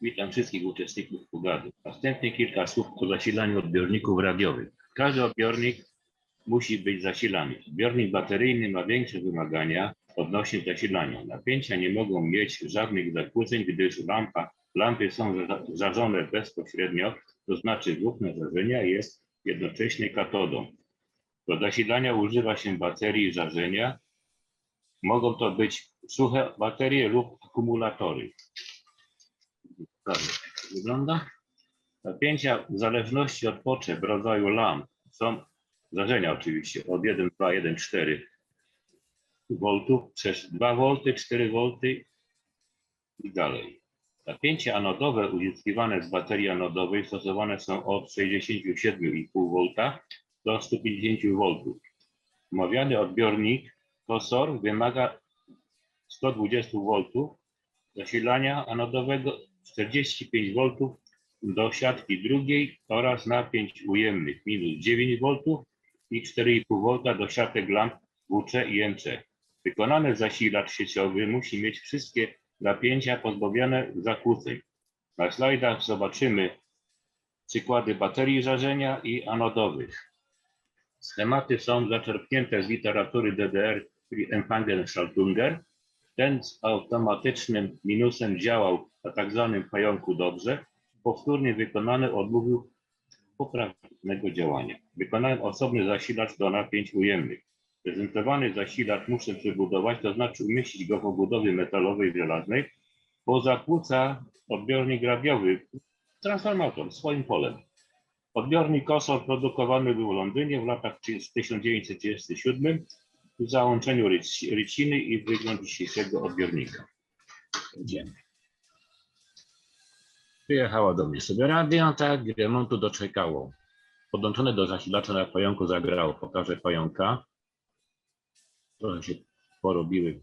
Witam wszystkich uczestników pogady. Następnie kilka słów o zasilaniu odbiorników radiowych. Każdy odbiornik musi być zasilany. Odbiornik bateryjny ma większe wymagania odnośnie zasilania. Napięcia nie mogą mieć żadnych zakłóceń, gdyż lampa, lampy są ża- żarzone bezpośrednio, to znaczy włókno żarzenia jest jednocześnie katodą. Do zasilania używa się baterii żarzenia. Mogą to być suche baterie lub akumulatory. Tak wygląda. Napięcia w zależności od potrzeb rodzaju lamp są zdarzenia oczywiście od 1, 2, 1, 4 V przez 2 V, 4 V i dalej. Napięcia anodowe uzyskiwane z baterii anodowej stosowane są od 67,5 V do 150 V. Omawiany odbiornik TOSOR wymaga 120 V zasilania anodowego 45 V do siatki drugiej oraz napięć ujemnych minus 9 V i 4,5 V do siatek lamp WC i MC. Wykonany zasilacz sieciowy musi mieć wszystkie napięcia pozbawione zakłóceń. Na slajdach zobaczymy przykłady baterii żarzenia i anodowych. Schematy są zaczerpnięte z literatury DDR, czyli Empfangen Schaltunger. Ten z automatycznym minusem działał na tak zwanym pająku dobrze. Powtórnie wykonany odmówił poprawnego działania. Wykonałem osobny zasilacz do napięć ujemnych. Prezentowany zasilacz muszę przebudować, to znaczy umieścić go w obudowie metalowej żelaznej, bo zakłóca odbiornik radiowy, transformator swoim polem. Odbiornik KOSOR produkowany był w Londynie w latach 1937 w załączeniu ryc- ryciny i wygląd dzisiejszego odbiornika. Idziemy. Przyjechała do mnie sobie radio, tak, remontu doczekało. Podłączone do zasilacza na pająku zagrało. Pokażę pająka. Trochę się porobiły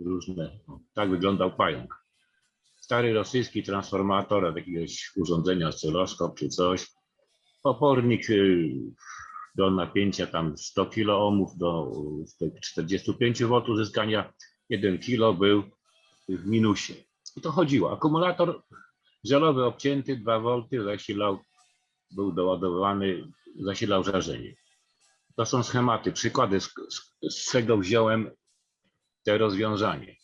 różne. O, tak wyglądał pająk. Stary rosyjski transformator jakiegoś urządzenia, oscyloskop czy coś. Opornik y, do napięcia tam 100 kiloohmów do y, 45 V uzyskania. 1 kilo był w minusie. I to chodziło. Akumulator żelowy obcięty 2 V zasilał, był doładowany, zasilał żarzenie. To są schematy, przykłady, z, z, z czego wziąłem te rozwiązanie.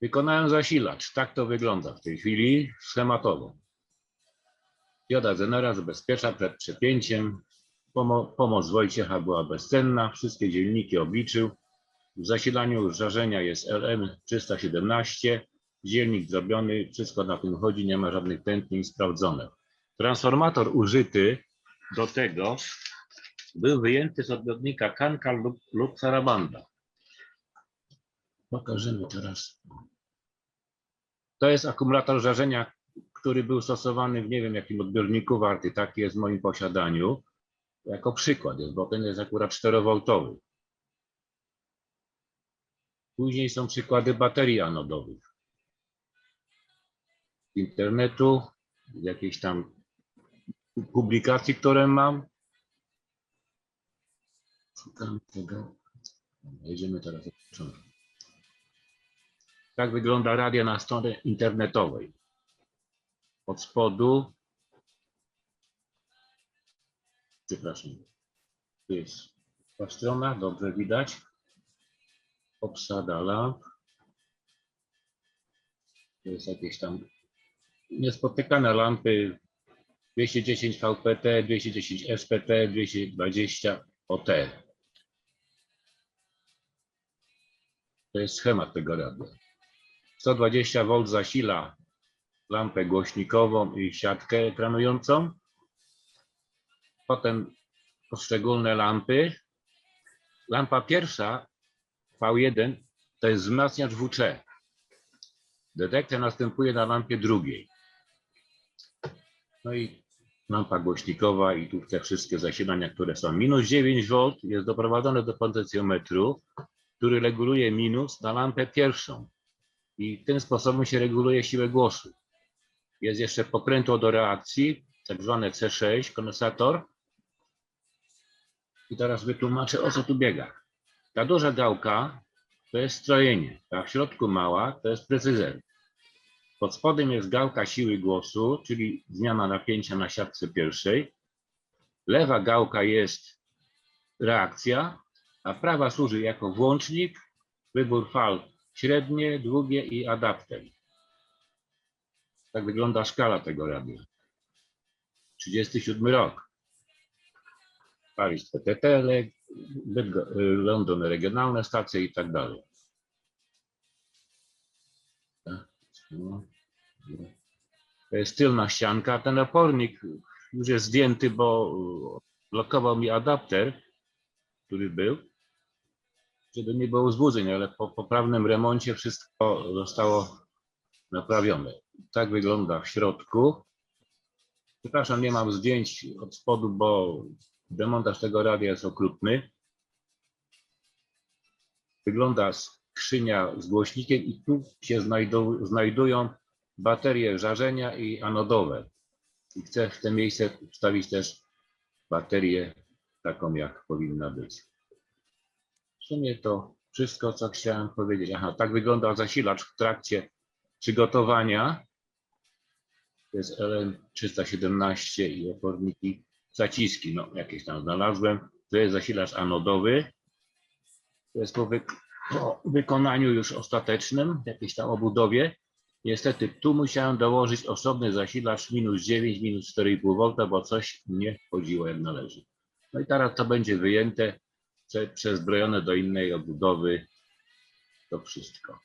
Wykonałem zasilacz. Tak to wygląda w tej chwili schematowo. Joda Zenera zabezpiecza przed przepięciem. Pomo pomoc Wojciecha była bezcenna. Wszystkie dzielniki obliczył. W zasilaniu żarzenia jest LM317. Dzielnik zrobiony, wszystko na tym chodzi, nie ma żadnych tętnień sprawdzone. Transformator użyty do tego był wyjęty z odbiornika Kanka lub, lub Sarabanda. Pokażemy teraz. To jest akumulator żarzenia, który był stosowany w nie wiem jakim odbiorniku warty. Taki jest w moim posiadaniu. Jako przykład jest, bo ten jest akurat 4V. Później są przykłady baterii anodowych. Z internetu, z jakiejś tam publikacji, które mam. Szukam tego. Jedziemy teraz od początku. Tak wygląda radio na stronie internetowej. Od spodu. Przepraszam. Tu jest ta strona, dobrze widać. Obsada lamp. To jest jakieś tam niespotykane lampy 210 VPT, 210 SPT, 220 OT. To jest schemat tego radia. 120 V zasila lampę głośnikową i siatkę ekranującą. Potem poszczególne lampy. Lampa pierwsza V1 to jest wzmacniacz WC. Detekcja następuje na lampie drugiej. No i lampa głośnikowa i tu te wszystkie zasilania, które są. Minus 9 V jest doprowadzone do potencjometru, który reguluje minus na lampę pierwszą. I tym sposobem się reguluje siłę głosu. Jest jeszcze pokrętło do reakcji, tak zwane C6, kondensator. I teraz wytłumaczę, o co tu biega. Ta duża gałka to jest strojenie, a w środku mała to jest precyzer. Pod spodem jest gałka siły głosu, czyli zmiana napięcia na siatce pierwszej. Lewa gałka jest reakcja, a prawa służy jako włącznik, wybór fal średnie, długie i adapter. Tak wygląda szkala tego radia. 37 rok. Bydgo- y, Londyn regionalne stacje i tak dalej. To jest tylna ścianka. Ten opornik już jest zdjęty, bo blokował mi adapter, który był, żeby nie było złudzeń, ale po poprawnym remoncie wszystko zostało naprawione. Tak wygląda w środku. Przepraszam, nie mam zdjęć od spodu, bo demontaż tego radia jest okrutny. Wygląda skrzynia z głośnikiem i tu się znajdują baterie żarzenia i anodowe. I chcę w to miejsce wstawić też baterię taką, jak powinna być. W sumie to wszystko, co chciałem powiedzieć. Aha, tak wygląda zasilacz w trakcie przygotowania. To jest LM317 i oporniki zaciski, no jakieś tam znalazłem. To jest zasilacz anodowy. To jest po, wy po wykonaniu już ostatecznym, jakiejś tam obudowie. Niestety tu musiałem dołożyć osobny zasilacz minus 9, minus 4,5 V, bo coś nie wchodziło jak należy. No i teraz to będzie wyjęte, prze- przezbrojone do innej obudowy. To wszystko.